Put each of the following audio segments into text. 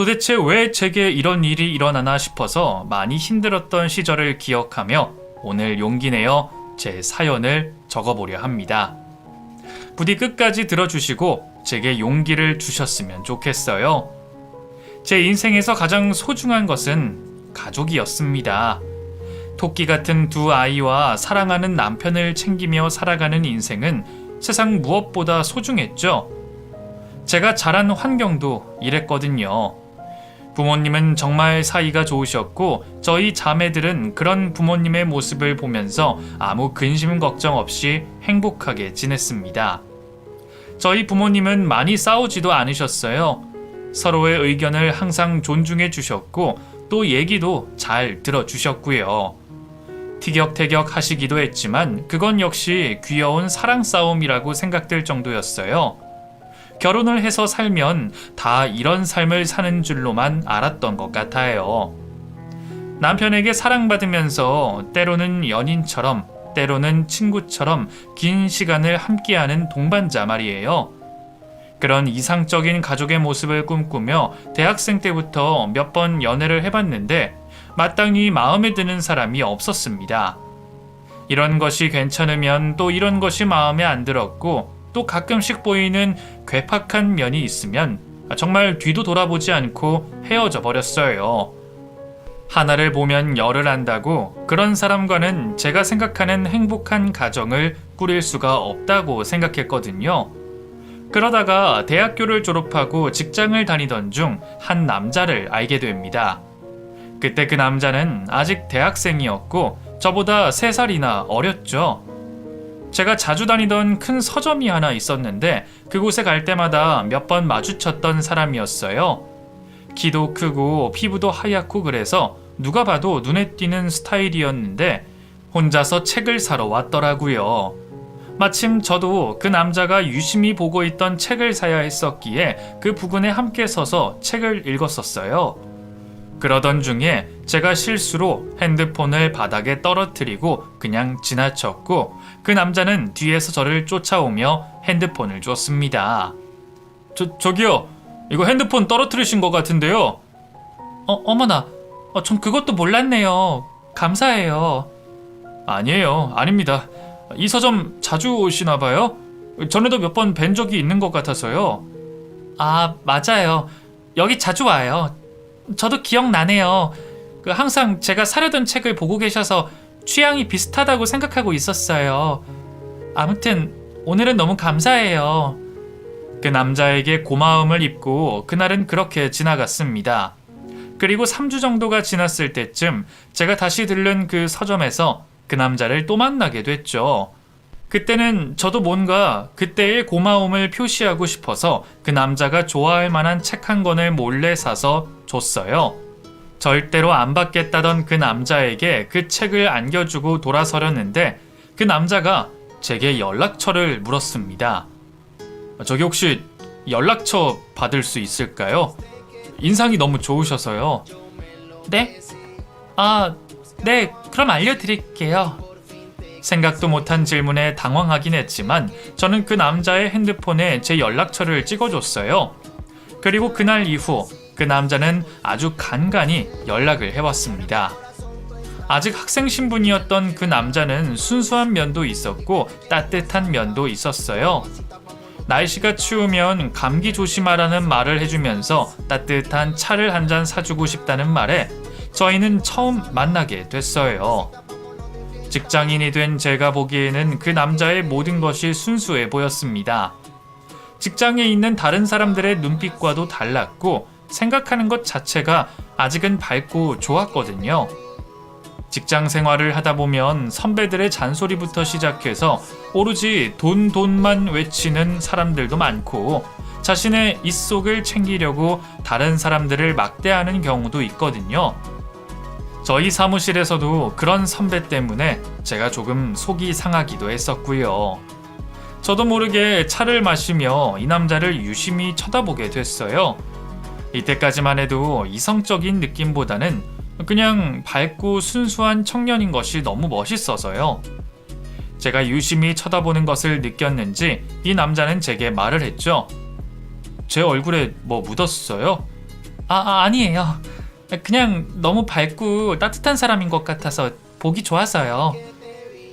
도대체 왜 제게 이런 일이 일어나나 싶어서 많이 힘들었던 시절을 기억하며 오늘 용기 내어 제 사연을 적어보려 합니다. 부디 끝까지 들어주시고 제게 용기를 주셨으면 좋겠어요. 제 인생에서 가장 소중한 것은 가족이었습니다. 토끼 같은 두 아이와 사랑하는 남편을 챙기며 살아가는 인생은 세상 무엇보다 소중했죠. 제가 자란 환경도 이랬거든요. 부모님은 정말 사이가 좋으셨고 저희 자매들은 그런 부모님의 모습을 보면서 아무 근심 걱정 없이 행복하게 지냈습니다. 저희 부모님은 많이 싸우지도 않으셨어요. 서로의 의견을 항상 존중해 주셨고 또 얘기도 잘 들어 주셨고요. 티격태격 하시기도 했지만 그건 역시 귀여운 사랑 싸움이라고 생각될 정도였어요. 결혼을 해서 살면 다 이런 삶을 사는 줄로만 알았던 것 같아요. 남편에게 사랑받으면서 때로는 연인처럼 때로는 친구처럼 긴 시간을 함께하는 동반자 말이에요. 그런 이상적인 가족의 모습을 꿈꾸며 대학생 때부터 몇 번 연애를 해봤는데 마땅히 마음에 드는 사람이 없었습니다. 이런 것이 괜찮으면 또 이런 것이 마음에 안 들었고 또 가끔씩 보이는 괴팍한 면이 있으면 정말 뒤도 돌아보지 않고 헤어져 버렸어요. 하나를 보면 열을 안다고 그런 사람과는 제가 생각하는 행복한 가정을 꾸릴 수가 없다고 생각했거든요. 그러다가 대학교를 졸업하고 직장을 다니던 중 한 남자를 알게 됩니다. 그때 그 남자는 아직 대학생이었고 저보다 3살이나 어렸죠. 제가 자주 다니던 큰 서점이 하나 있었는데 그곳에 갈 때마다 몇 번 마주쳤던 사람이었어요. 키도 크고 피부도 하얗고 그래서 누가 봐도 눈에 띄는 스타일이었는데 혼자서 책을 사러 왔더라고요. 마침 저도 그 남자가 유심히 보고 있던 책을 사야 했었기에 그 부근에 함께 서서 책을 읽었었어요. 그러던 중에 제가 실수로 핸드폰을 바닥에 떨어뜨리고 그냥 지나쳤고 그 남자는 뒤에서 저를 쫓아오며 핸드폰을 줬습니다. 저, 저기요. 이거 핸드폰 떨어뜨리신 것 같은데요. 어, 어머나. 어, 전 그것도 몰랐네요. 감사해요. 아니에요. 아닙니다. 이 서점 자주 오시나 봐요? 전에도 몇 번 뵌 적이 있는 것 같아서요. 아, 맞아요. 여기 자주 와요. 저도 기억나네요. 그 항상 제가 사려던 책을 보고 계셔서 취향이 비슷하다고 생각하고 있었어요. 아무튼 오늘은 너무 감사해요. 그 남자에게 고마움을 입고 그날은 그렇게 지나갔습니다. 그리고 3주 정도가 지났을 때쯤 제가 다시 들른 그 서점에서 그 남자를 또 만나게 됐죠. 그때는 저도 뭔가 그때의 고마움을 표시하고 싶어서 그 남자가 좋아할 만한 책 한 권을 몰래 사서 줬어요. 절대로 안 받겠다던 그 남자에게 그 책을 안겨주고 돌아서려는데 그 남자가 제게 연락처를 물었습니다. 저기 혹시 연락처 받을 수 있을까요? 인상이 너무 좋으셔서요. 네? 아, 네, 그럼 알려드릴게요. 생각도 못한 질문에 당황하긴 했지만 저는 그 남자의 핸드폰에 제 연락처를 찍어줬어요. 그리고 그날 이후 그 남자는 아주 간간히 연락을 해왔습니다. 아직 학생 신분이었던 그 남자는 순수한 면도 있었고 따뜻한 면도 있었어요. 날씨가 추우면 감기 조심하라는 말을 해주면서 따뜻한 차를 한 잔 사주고 싶다는 말에 저희는 처음 만나게 됐어요. 직장인이 된 제가 보기에는 그 남자의 모든 것이 순수해 보였습니다. 직장에 있는 다른 사람들의 눈빛과도 달랐고 생각하는 것 자체가 아직은 밝고 좋았거든요. 직장 생활을 하다 보면 선배들의 잔소리부터 시작해서 오로지 돈 돈만 외치는 사람들도 많고 자신의 입속을 챙기려고 다른 사람들을 막대하는 경우도 있거든요. 저희 사무실에서도 그런 선배 때문에 제가 조금 속이 상하기도 했었고요. 저도 모르게 차를 마시며 이 남자를 유심히 쳐다보게 됐어요. 이때까지만 해도 이성적인 느낌보다는 그냥 밝고 순수한 청년인 것이 너무 멋있어서요. 제가 유심히 쳐다보는 것을 느꼈는지 이 남자는 제게 말을 했죠. 제 얼굴에 뭐 묻었어요? 아, 아 아니에요. 그냥 너무 밝고 따뜻한 사람인 것 같아서 보기 좋아서요.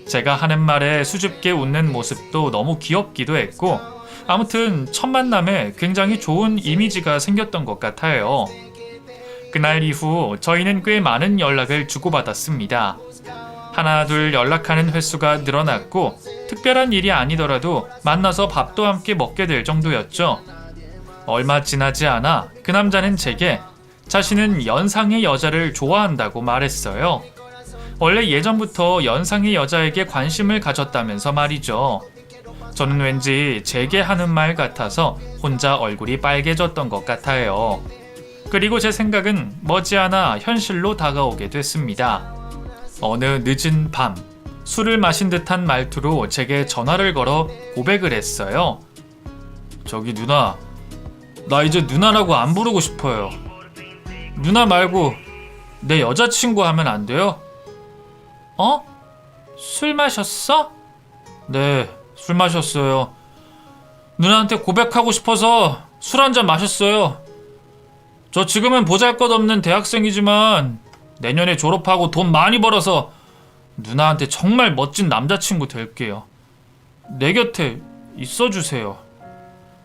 제가 하는 말에 수줍게 웃는 모습도 너무 귀엽기도 했고 아무튼 첫 만남에 굉장히 좋은 이미지가 생겼던 것 같아요. 그날 이후 저희는 꽤 많은 연락을 주고받았습니다. 하나 둘 연락하는 횟수가 늘어났고 특별한 일이 아니더라도 만나서 밥도 함께 먹게 될 정도였죠. 얼마 지나지 않아 그 남자는 제게 자신은 연상의 여자를 좋아한다고 말했어요. 원래 예전부터 연상의 여자에게 관심을 가졌다면서 말이죠. 저는 왠지 제게 하는 말 같아서 혼자 얼굴이 빨개졌던 것 같아요. 그리고 제 생각은 머지않아 현실로 다가오게 됐습니다. 어느 늦은 밤, 술을 마신 듯한 말투로 제게 전화를 걸어 고백을 했어요. 저기 누나, 나 이제 누나라고 안 부르고 싶어요. 누나 말고 내 여자친구 하면 안 돼요? 어? 술 마셨어? 네, 술 마셨어요. 누나한테 고백하고 싶어서 술 한 잔 마셨어요. 저 지금은 보잘 것 없는 대학생이지만 내년에 졸업하고 돈 많이 벌어서 누나한테 정말 멋진 남자친구 될게요. 내 곁에 있어 주세요.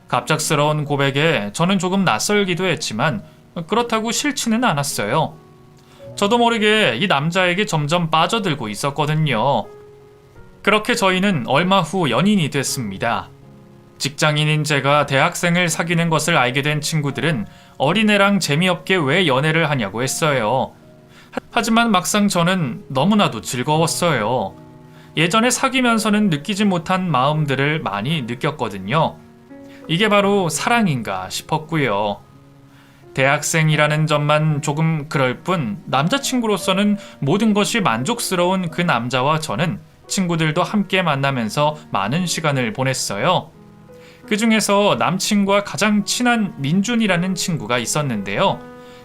갑작스러운 고백에 저는 조금 낯설기도 했지만 그렇다고 싫지는 않았어요. 저도 모르게 이 남자에게 점점 빠져들고 있었거든요. 그렇게 저희는 얼마 후 연인이 됐습니다. 직장인인 제가 대학생을 사귀는 것을 알게 된 친구들은 어린애랑 재미없게 왜 연애를 하냐고 했어요. 하- 하지만 막상 저는 너무나도 즐거웠어요. 예전에 사귀면서는 느끼지 못한 마음들을 많이 느꼈거든요. 이게 바로 사랑인가 싶었고요. 대학생이라는 점만 조금 그럴 뿐 남자친구로서는 모든 것이 만족스러운 그 남자와 저는 친구들도 함께 만나면서 많은 시간을 보냈어요. 그 중에서 남친과 가장 친한 민준이라는 친구가 있었는데요.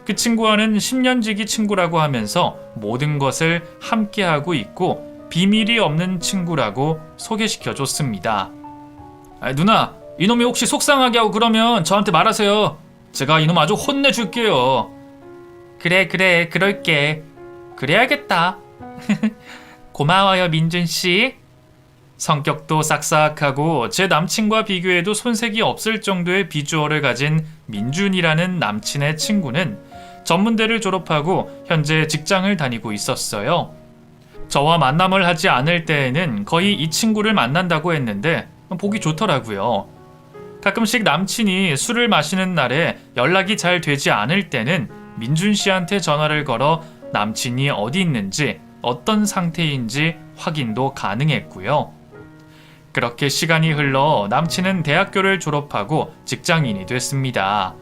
그 친구와는 10년지기 친구라고 하면서 모든 것을 함께하고 있고 비밀이 없는 친구라고 소개시켜 줬습니다. 아, 누나, 이놈이 혹시 속상하게 하고 그러면 저한테 말하세요. 제가 이놈 아주 혼내줄게요. 그래, 그래, 그럴게. 그래야겠다. 고마워요, 민준 씨. 성격도 싹싹하고 제 남친과 비교해도 손색이 없을 정도의 비주얼을 가진 민준이라는 남친의 친구는 전문대를 졸업하고 현재 직장을 다니고 있었어요. 저와 만남을 하지 않을 때에는 거의 이 친구를 만난다고 했는데 보기 좋더라고요. 가끔씩 남친이 술을 마시는 날에 연락이 잘 되지 않을 때는 민준 씨한테 전화를 걸어 남친이 어디 있는지 어떤 상태인지 확인도 가능했고요. 그렇게 시간이 흘러 남친은 대학교를 졸업하고 직장인이 됐습니다.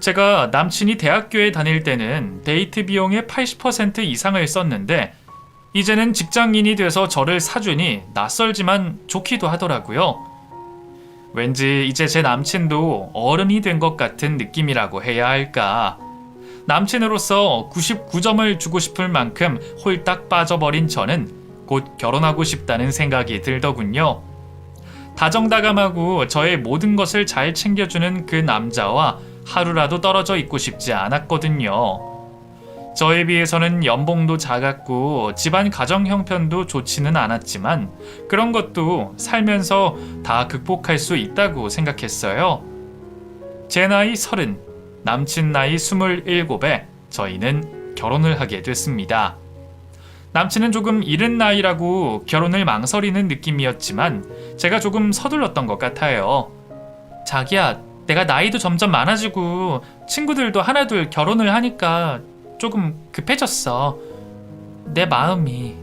제가 남친이 대학교에 다닐 때는 데이트 비용의 80% 이상을 썼는데 이제는 직장인이 돼서 저를 사주니 낯설지만 좋기도 하더라고요. 왠지 이제 제 남친도 어른이 된 것 같은 느낌이라고 해야 할까. 남친으로서 99점을 주고 싶을 만큼 홀딱 빠져버린 저는 곧 결혼하고 싶다는 생각이 들더군요. 다정다감하고 저의 모든 것을 잘 챙겨주는 그 남자와 하루라도 떨어져 있고 싶지 않았거든요. 저에 비해서는 연봉도 작았고 집안 가정 형편도 좋지는 않았지만 그런 것도 살면서 다 극복할 수 있다고 생각했어요. 제 나이 서른, 남친 나이 스물일곱에 저희는 결혼을 하게 됐습니다. 남친은 조금 이른 나이라고 결혼을 망설이는 느낌이었지만 제가 조금 서둘렀던 것 같아요. 자기야, 내가 나이도 점점 많아지고 친구들도 하나둘 결혼을 하니까 조금 급해졌어. 내 마음이.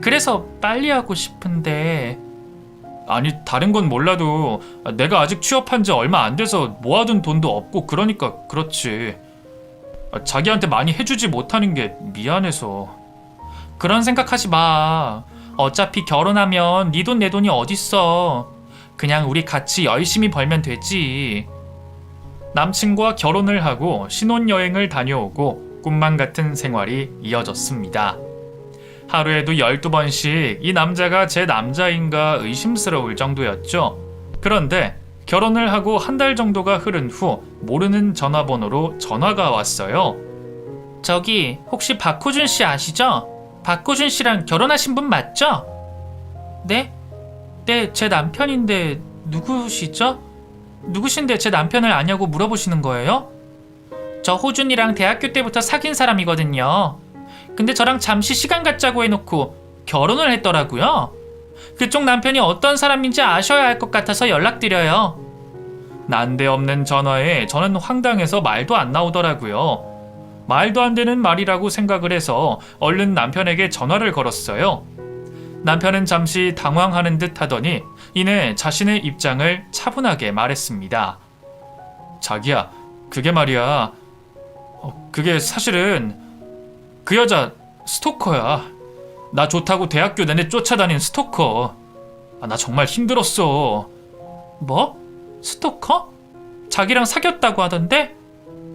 그래서 빨리 하고 싶은데. 아니, 다른 건 몰라도 내가 아직 취업한 지 얼마 안 돼서 모아둔 돈도 없고 그러니까 그렇지. 자기한테 많이 해주지 못하는 게 미안해서. 그런 생각하지 마. 어차피 결혼하면 네 돈 내 돈이 어딨어. 그냥 우리 같이 열심히 벌면 되지. 남친과 결혼을 하고 신혼여행을 다녀오고 꿈만 같은 생활이 이어졌습니다. 하루에도 12번씩 이 남자가 제 남자인가 의심스러울 정도였죠. 그런데 결혼을 하고 한 달 정도가 흐른 후 모르는 전화번호로 전화가 왔어요. 저기 혹시 박호준 씨 아시죠? 박호준 씨랑 결혼하신 분 맞죠? 네? 네, 제 남편인데 누구시죠? 누구신데 제 남편을 아냐고 물어보시는 거예요? 저 호준이랑 대학교 때부터 사귄 사람이거든요. 근데 저랑 잠시 시간 갖자고 해놓고 결혼을 했더라고요. 그쪽 남편이 어떤 사람인지 아셔야 할 것 같아서 연락드려요. 난데없는 전화에 저는 황당해서 말도 안 나오더라고요. 말도 안 되는 말이라고 생각을 해서 얼른 남편에게 전화를 걸었어요. 남편은 잠시 당황하는 듯 하더니 이내 자신의 입장을 차분하게 말했습니다. 자기야, 그게 말이야. 어, 그게 사실은 그 여자 스토커야. 나 좋다고 대학교 내내 쫓아다닌 스토커. 아, 나 정말 힘들었어. 뭐? 스토커? 자기랑 사귀었다고 하던데?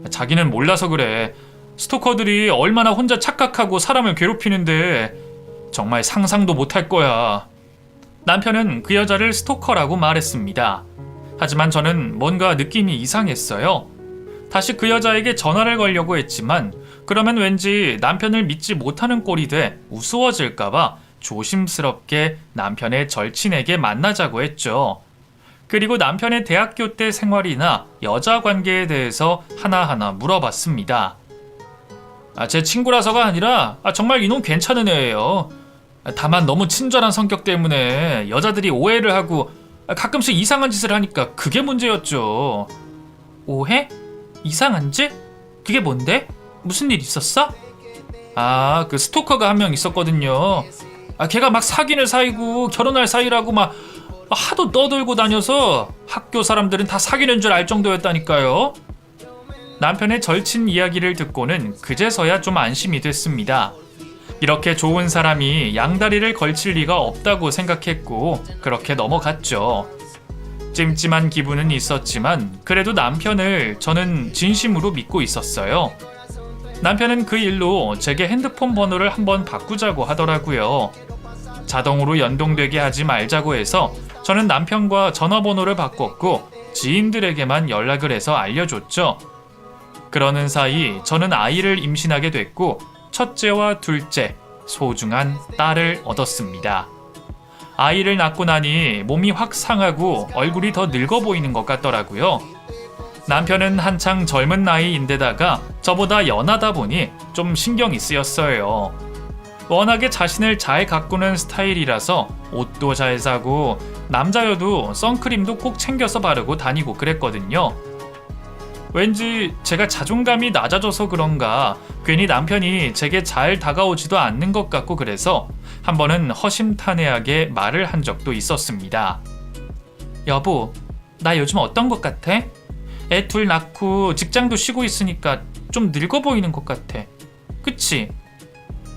자기는 몰라서 그래. 스토커들이 얼마나 혼자 착각하고 사람을 괴롭히는데 정말 상상도 못할 거야. 남편은 그 여자를 스토커라고 말했습니다. 하지만 저는 뭔가 느낌이 이상했어요. 다시 그 여자에게 전화를 걸려고 했지만 그러면 왠지 남편을 믿지 못하는 꼴이 돼 우스워질까봐 조심스럽게 남편의 절친에게 만나자고 했죠. 그리고 남편의 대학교 때 생활이나 여자 관계에 대해서 하나하나 물어봤습니다. 아, 제 친구라서가 아니라 아, 정말 이놈 괜찮은 애예요. 아, 다만 너무 친절한 성격 때문에 여자들이 오해를 하고 아, 가끔씩 이상한 짓을 하니까 그게 문제였죠. 오해? 이상한 짓? 그게 뭔데? 무슨 일 있었어? 아, 그 스토커가 한 명 있었거든요. 아, 걔가 막 사귀는 사이고 결혼할 사이라고 막 하도 떠들고 다녀서 학교 사람들은 다 사귀는 줄 알 정도였다니까요. 남편의 절친 이야기를 듣고는 그제서야 좀 안심이 됐습니다. 이렇게 좋은 사람이 양다리를 걸칠 리가 없다고 생각했고 그렇게 넘어갔죠. 찜찜한 기분은 있었지만 그래도 남편을 저는 진심으로 믿고 있었어요. 남편은 그 일로 제게 핸드폰 번호를 한번 바꾸자고 하더라고요. 자동으로 연동되게 하지 말자고 해서 저는 남편과 전화번호를 바꿨고 지인들에게만 연락을 해서 알려줬죠. 그러는 사이 저는 아이를 임신하게 됐고 첫째와 둘째, 소중한 딸을 얻었습니다. 아이를 낳고 나니 몸이 확 상하고 얼굴이 더 늙어 보이는 것 같더라고요. 남편은 한창 젊은 나이인데다가 저보다 연하다 보니 좀 신경이 쓰였어요. 워낙에 자신을 잘 가꾸는 스타일이라서 옷도 잘 사고 남자여도 선크림도 꼭 챙겨서 바르고 다니고 그랬거든요. 왠지 제가 자존감이 낮아져서 그런가 괜히 남편이 제게 잘 다가오지도 않는 것 같고 그래서 한 번은 허심탄회하게 말을 한 적도 있었습니다. 여보, 나 요즘 어떤 것 같아? 애 둘 낳고 직장도 쉬고 있으니까 좀 늙어 보이는 것 같아. 그치?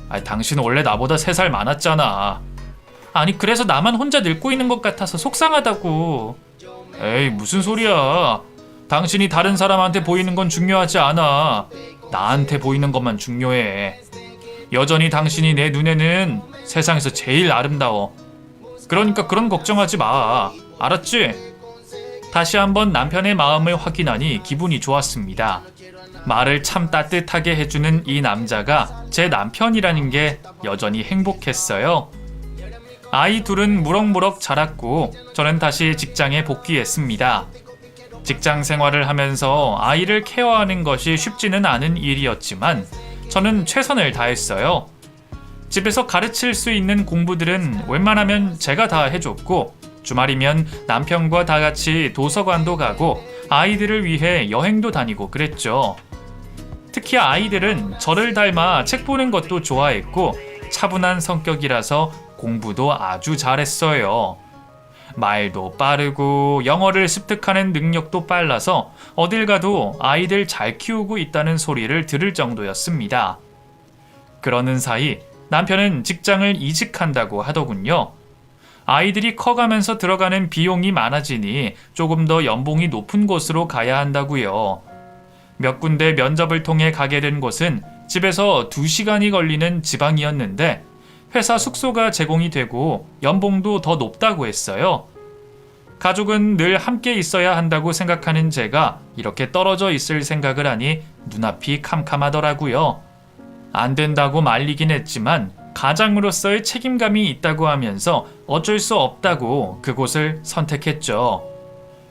아, 당신 원래 나보다 3살 많았잖아. 아니, 그래서 나만 혼자 늙고 있는 것 같아서 속상하다고. 에이, 무슨 소리야. 당신이 다른 사람한테 보이는 건 중요하지 않아. 나한테 보이는 것만 중요해. 여전히 당신이 내 눈에는 세상에서 제일 아름다워. 그러니까 그런 걱정하지 마. 알았지? 다시 한번 남편의 마음을 확인하니 기분이 좋았습니다. 말을 참 따뜻하게 해주는 이 남자가 제 남편이라는 게 여전히 행복했어요. 아이 둘은 무럭무럭 자랐고 저는 다시 직장에 복귀했습니다. 직장 생활을 하면서 아이를 케어하는 것이 쉽지는 않은 일이었지만 저는 최선을 다했어요. 집에서 가르칠 수 있는 공부들은 웬만하면 제가 다 해줬고 주말이면 남편과 다 같이 도서관도 가고 아이들을 위해 여행도 다니고 그랬죠. 특히 아이들은 저를 닮아 책 보는 것도 좋아했고 차분한 성격이라서 공부도 아주 잘했어요. 말도 빠르고 영어를 습득하는 능력도 빨라서 어딜 가도 아이들 잘 키우고 있다는 소리를 들을 정도였습니다. 그러는 사이 남편은 직장을 이직한다고 하더군요. 아이들이 커가면서 들어가는 비용이 많아지니 조금 더 연봉이 높은 곳으로 가야 한다고요. 몇 군데 면접을 통해 가게 된 곳은 집에서 2시간이 걸리는 지방이었는데 회사 숙소가 제공이 되고 연봉도 더 높다고 했어요. 가족은 늘 함께 있어야 한다고 생각하는 제가 이렇게 떨어져 있을 생각을 하니 눈앞이 캄캄하더라고요. 안 된다고 말리긴 했지만 가장으로서의 책임감이 있다고 하면서 어쩔 수 없다고 그곳을 선택했죠.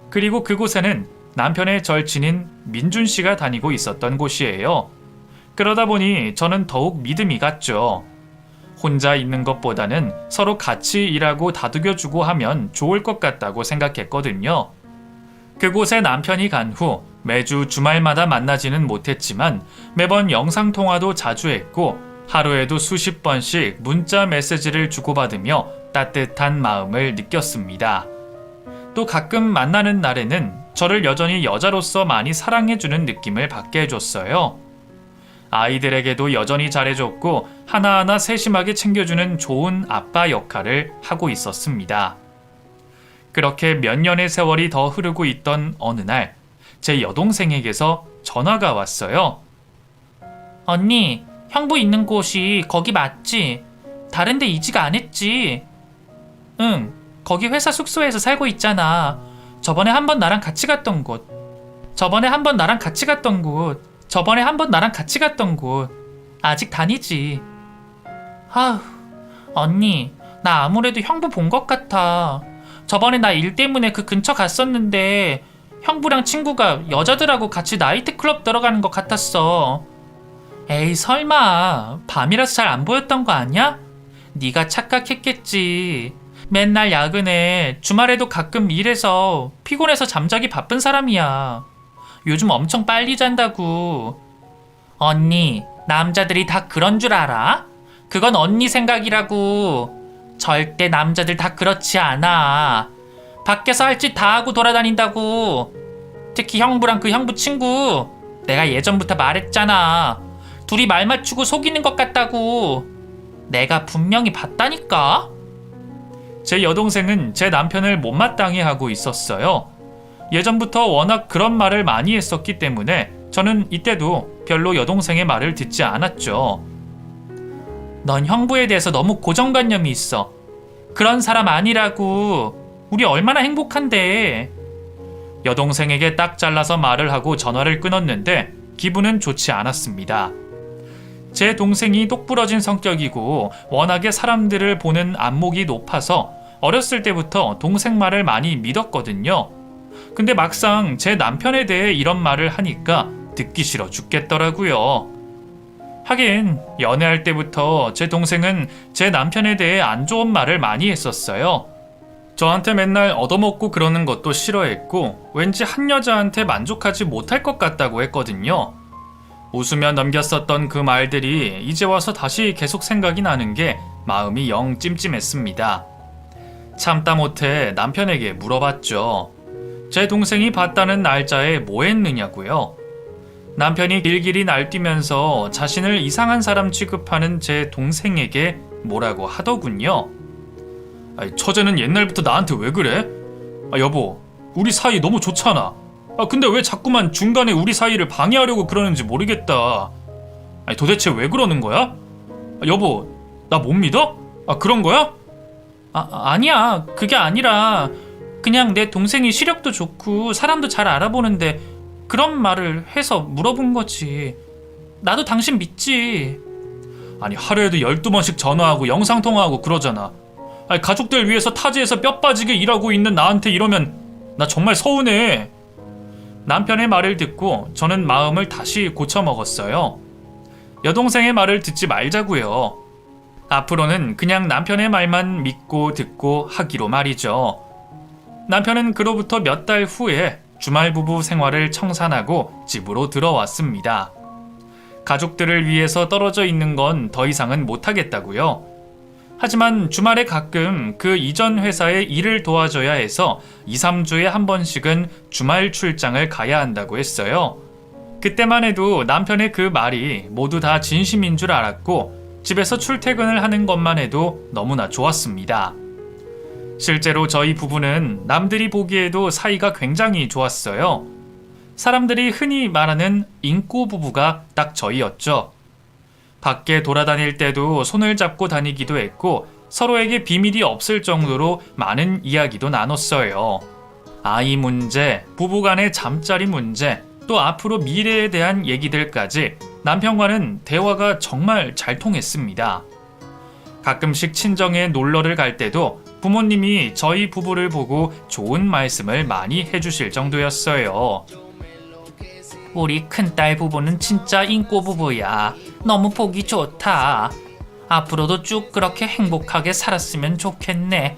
그리고 그곳에는 남편의 절친인 민준 씨가 다니고 있었던 곳이에요. 그러다 보니 저는 더욱 믿음이 갔죠. 혼자 있는 것보다는 서로 같이 일하고 다독여주고 하면 좋을 것 같다고 생각했거든요. 그곳에 남편이 간 후 매주 주말마다 만나지는 못했지만 매번 영상통화도 자주 했고 하루에도 수십 번씩 문자 메시지를 주고받으며 따뜻한 마음을 느꼈습니다. 또 가끔 만나는 날에는 저를 여전히 여자로서 많이 사랑해주는 느낌을 받게 해줬어요. 아이들에게도 여전히 잘해줬고 하나하나 세심하게 챙겨주는 좋은 아빠 역할을 하고 있었습니다. 그렇게 몇 년의 세월이 더 흐르고 있던 어느 날, 제 여동생에게서 전화가 왔어요. 언니, 형부 있는 곳이 거기 맞지? 다른 데 이직 안 했지? 응, 거기 회사 숙소에서 살고 있잖아. 저번에 한 번 나랑 같이 갔던 곳. 저번에 한 번 나랑 같이 갔던 곳. 저번에 한 번 나랑 같이 갔던 곳. 아직 다니지. 아휴, 언니, 나 아무래도 형부 본 것 같아. 저번에 나 일 때문에 그 근처 갔었는데 형부랑 친구가 여자들하고 같이 나이트클럽 들어가는 것 같았어. 에이 설마 밤이라서 잘 안 보였던 거 아니야? 네가 착각했겠지. 맨날 야근에 주말에도 가끔 일해서 피곤해서 잠자기 바쁜 사람이야. 요즘 엄청 빨리 잔다고. 언니, 남자들이 다 그런 줄 알아? 그건 언니 생각이라고. 절대 남자들 다 그렇지 않아. 밖에서 할 짓 다 하고 돌아다닌다고. 특히 형부랑 그 형부 친구. 내가 예전부터 말했잖아. 둘이 말 맞추고 속이는 것 같다고. 내가 분명히 봤다니까? 제 여동생은 제 남편을 못마땅해 하고 있었어요. 예전부터 워낙 그런 말을 많이 했었기 때문에 저는 이때도 별로 여동생의 말을 듣지 않았죠. 넌 형부에 대해서 너무 고정관념이 있어. 그런 사람 아니라고. 우리 얼마나 행복한데. 여동생에게 딱 잘라서 말을 하고 전화를 끊었는데 기분은 좋지 않았습니다. 제 동생이 똑부러진 성격이고 워낙에 사람들을 보는 안목이 높아서 어렸을 때부터 동생 말을 많이 믿었거든요. 근데 막상 제 남편에 대해 이런 말을 하니까 듣기 싫어 죽겠더라고요. 하긴 연애할 때부터 제 동생은 제 남편에 대해 안 좋은 말을 많이 했었어요. 저한테 맨날 얻어먹고 그러는 것도 싫어했고 왠지 한 여자한테 만족하지 못할 것 같다고 했거든요. 웃으며 넘겼었던 그 말들이 이제 와서 다시 계속 생각이 나는 게 마음이 영 찜찜했습니다. 참다 못해 남편에게 물어봤죠. 제 동생이 봤다는 날짜에 뭐 했느냐고요. 남편이 길길이 날뛰면서 자신을 이상한 사람 취급하는 제 동생에게 뭐라고 하더군요. 아이, 처제는 옛날부터 나한테 왜 그래? 아, 여보, 우리 사이 너무 좋잖아. 아, 근데 왜 자꾸만 중간에 우리 사이를 방해하려고 그러는지 모르겠다. 아니, 도대체 왜 그러는 거야? 아, 여보, 나 못 믿어? 아, 그런 거야? 아, 아니야. 그게 아니라 그냥 내 동생이 시력도 좋고 사람도 잘 알아보는데 그런 말을 해서 물어본 거지. 나도 당신 믿지. 아니, 하루에도 12번씩 전화하고 영상통화하고 그러잖아. 아니, 가족들 위해서 타지에서 뼈 빠지게 일하고 있는 나한테 이러면 나 정말 서운해. 남편의 말을 듣고 저는 마음을 다시 고쳐 먹었어요. 여동생의 말을 듣지 말자고요. 앞으로는 그냥 남편의 말만 믿고 듣고 하기로 말이죠. 남편은 그로부터 몇 달 후에 주말 부부 생활을 청산하고 집으로 들어왔습니다. 가족들을 위해서 떨어져 있는 건 더 이상은 못하겠다고요. 하지만 주말에 가끔 그 이전 회사에 일을 도와줘야 해서 2, 3주에 한 번씩은 주말 출장을 가야 한다고 했어요. 그때만 해도 남편의 그 말이 모두 다 진심인 줄 알았고 집에서 출퇴근을 하는 것만 해도 너무나 좋았습니다. 실제로 저희 부부는 남들이 보기에도 사이가 굉장히 좋았어요. 사람들이 흔히 말하는 인꼬 부부가 딱 저희였죠. 밖에 돌아다닐 때도 손을 잡고 다니기도 했고 서로에게 비밀이 없을 정도로 많은 이야기도 나눴어요. 아이 문제, 부부 간의 잠자리 문제, 또 앞으로 미래에 대한 얘기들까지 남편과는 대화가 정말 잘 통했습니다. 가끔씩 친정에 놀러를 갈 때도 부모님이 저희 부부를 보고 좋은 말씀을 많이 해주실 정도였어요. 우리 큰딸 부부는 진짜 인꼬 부부야. 너무 보기 좋다. 앞으로도 쭉 그렇게 행복하게 살았으면 좋겠네.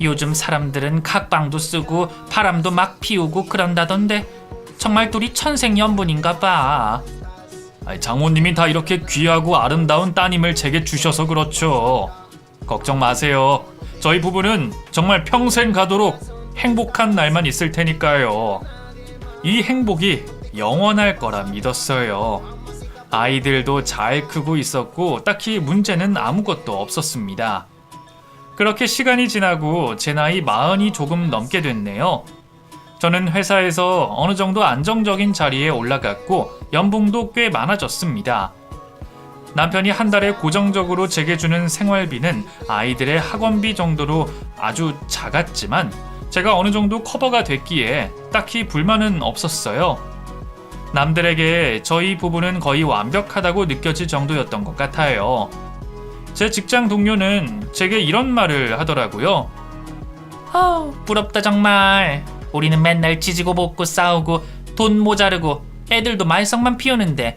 요즘 사람들은 각방도 쓰고 바람도 막 피우고 그런다던데 정말 둘이 천생연분인가 봐. 장모님이 다 이렇게 귀하고 아름다운 따님을 제게 주셔서 그렇죠. 걱정 마세요. 저희 부부는 정말 평생 가도록 행복한 날만 있을 테니까요. 이 행복이 영원할 거라 믿었어요. 아이들도 잘 크고 있었고 딱히 문제는 아무것도 없었습니다. 그렇게 시간이 지나고 제 나이 마흔이 조금 넘게 됐네요. 저는 회사에서 어느 정도 안정적인 자리에 올라갔고 연봉도 꽤 많아졌습니다. 남편이 한 달에 고정적으로 제게 주는 생활비는 아이들의 학원비 정도로 아주 작았지만 제가 어느 정도 커버가 됐기에 딱히 불만은 없었어요. 남들에게 저희 부부는 거의 완벽하다고 느껴질 정도였던 것 같아요. 제 직장 동료는 제게 이런 말을 하더라고요. 아, 부럽다 정말. 우리는 맨날 지지고 볶고 싸우고 돈 모자르고 애들도 말썽만 피우는데